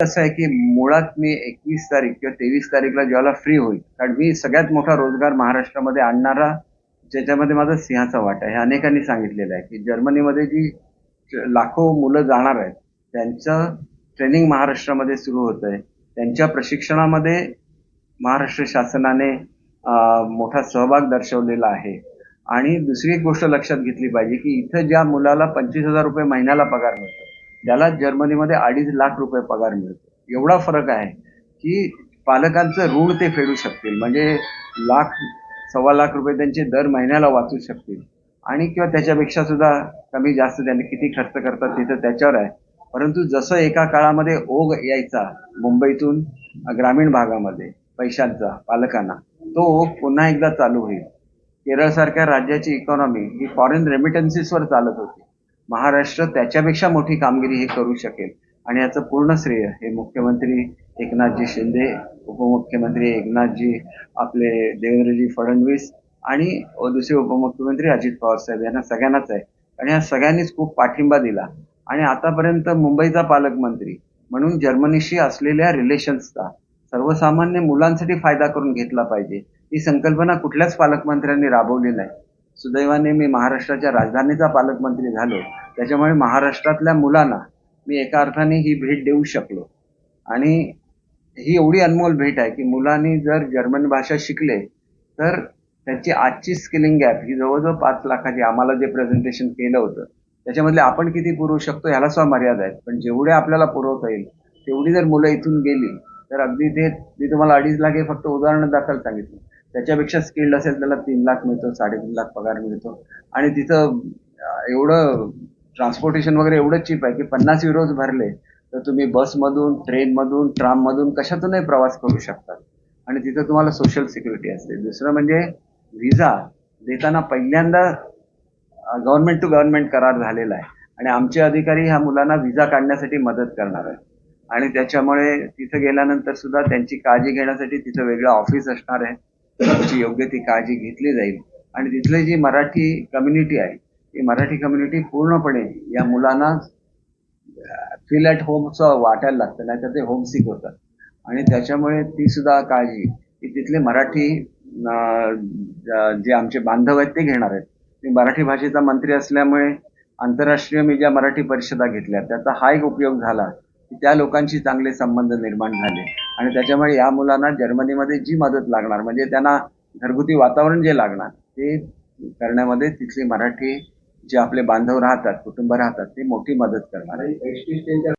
असं आहे की मुळात मी एकवीस तारीख किंवा तेवीस तारीखला ज्याला फ्री होईल. कारण मी सगळ्यात मोठा रोजगार महाराष्ट्रामध्ये आणणारा ज्याच्यामध्ये माझा सिंहाचा वाटा आहे. हे अनेकांनी सांगितलेलं आहे की जर्मनीमध्ये जी लाखो मुलं जाणार आहेत त्यांचं ट्रेनिंग महाराष्ट्रामध्ये सुरू होत आहे. त्यांच्या प्रशिक्षणामध्ये महाराष्ट्र शासनाने मोठा सहभाग दर्शवलेला आहे. आणि दुसरी एक गोष्ट लक्षात घेतली पाहिजे की इथं ज्या मुलाला पंचवीस हजार रुपये महिन्याला पगार मिळतो त्याला जर्मनीमध्ये अडीच लाख रुपये पगार मिळतो. एवढा फरक आहे की पालकांचं ऋण ते फेडू शकतील. म्हणजे लाख सव्वा लाख रुपये त्यांचे दर महिन्याला वाचू शकतील. आणि किंवा त्याच्यापेक्षा सुद्धा कमी जास्त त्यांनी किती खर्च करतात तिथं त्याच्यावर आहे. परंतु जसं एका काळामध्ये ओघ यायचा मुंबईतून ग्रामीण भागामध्ये पैशांचा पालकांना तो ओघ पुन्हा एकदा चालू होईल. केरळसारख्या राज्याची इकॉनॉमी ही फॉरेन रेमिटन्सीसवर चालत होती. महाराष्ट्र त्याच्यापेक्षा मोठी कामगिरी हे करू शकेल. आणि याचं पूर्ण श्रेय हे मुख्यमंत्री एकनाथजी शिंदे उपमुख्यमंत्री एकनाथजी आपले देवेंद्रजी फडणवीस आणि दुसरे उपमुख्यमंत्री अजित पवार साहेब यांना सगळ्यांनाच आहे. आणि या सगळ्यांनीच खूप पाठिंबा दिला. आणि आतापर्यंत मुंबईचा पालकमंत्री म्हणून जर्मनीशी असलेल्या रिलेशन्सचा सर्वसामान्य मुलांसाठी फायदा करून घेतला पाहिजे. ही संकल्पना कुठल्याच पालकमंत्र्यांनी राबवली नाही. सुदैवाने मी महाराष्ट्राच्या राजधानीचा पालकमंत्री झालो. त्याच्यामुळे महाराष्ट्रातल्या मुलांना मी एका अर्थाने ही भेट देऊ शकलो. आणि ही एवढी अनमोल भेट आहे की मुलांनी जर जर्मन भाषा शिकले तर त्यांची आजची स्किलिंग गॅप ही जवळजवळ पाच लाखाची आम्हाला जे प्रेझेंटेशन केलं होतं त्याच्यामधले आपण किती पुरवू शकतो ह्याला सुद्धा मर्यादा आहेत. पण जेवढे आपल्याला पुरवता येईल तेवढी जर मुलं इथून गेली तर अगदी ते मी तुम्हाला अडीच लाखे फक्त उदाहरण दाखल सांगितलं. त्याच्यापेक्षा स्किल्ड असेल त्याला तीन लाख मिळतो साडेतीन लाख पगार मिळतो. आणि तिथं एवढं ट्रान्सपोर्टेशन वगैरे एवढं चीप आहे की पन्नास युरोज भरले तर तुम्ही बसमधून ट्रेनमधून ट्राममधून कशातूनही प्रवास करू शकतात? आणि तिथं तुम्हाला सोशल सिक्युरिटी असते. दुसरं म्हणजे व्हिसा देताना पहिल्यांदा गव्हर्नमेंट टू गव्हर्नमेंट करार झालेला आहे. आणि आमचे अधिकारी ह्या मुलांना व्हिसा काढण्यासाठी मदत करणार आहे आणि त्याच्यामुळे तिथं गेल्यानंतर सुद्धा त्यांची काळजी घेण्यासाठी तिथं वेगळं ऑफिस असणार आहे. त्याची योग्य ती काळजी घेतली जाईल. आणि तिथली जी मराठी कम्युनिटी आहे ती मराठी कम्युनिटी पूर्णपणे या मुलांना फील ॲट होमचं वाटायला लागतं नाही तर ते होमसिक होतात. आणि त्याच्यामुळे ती सुद्धा काळजी की तिथले मराठी जे आमचे बांधव आहेत ते घेणार आहेत. मी मराठी भाषेचा मंत्री असल्यामुळे आंतरराष्ट्रीय मी ज्या मराठी परिषदा घेतल्या त्याचा हा एक उपयोग झाला की त्या लोकांशी चांगले संबंध निर्माण झाले. आणि त्याच्यामुळे या मुलांना जर्मनीमध्ये जी मदत लागणार म्हणजे त्यांना घरगुती वातावरण जे लागणार ते करण्यामध्ये तिथली मराठी जे आपले बांधव राहतात कुटुंब राहतात ते मोठी मदत करणार. आहे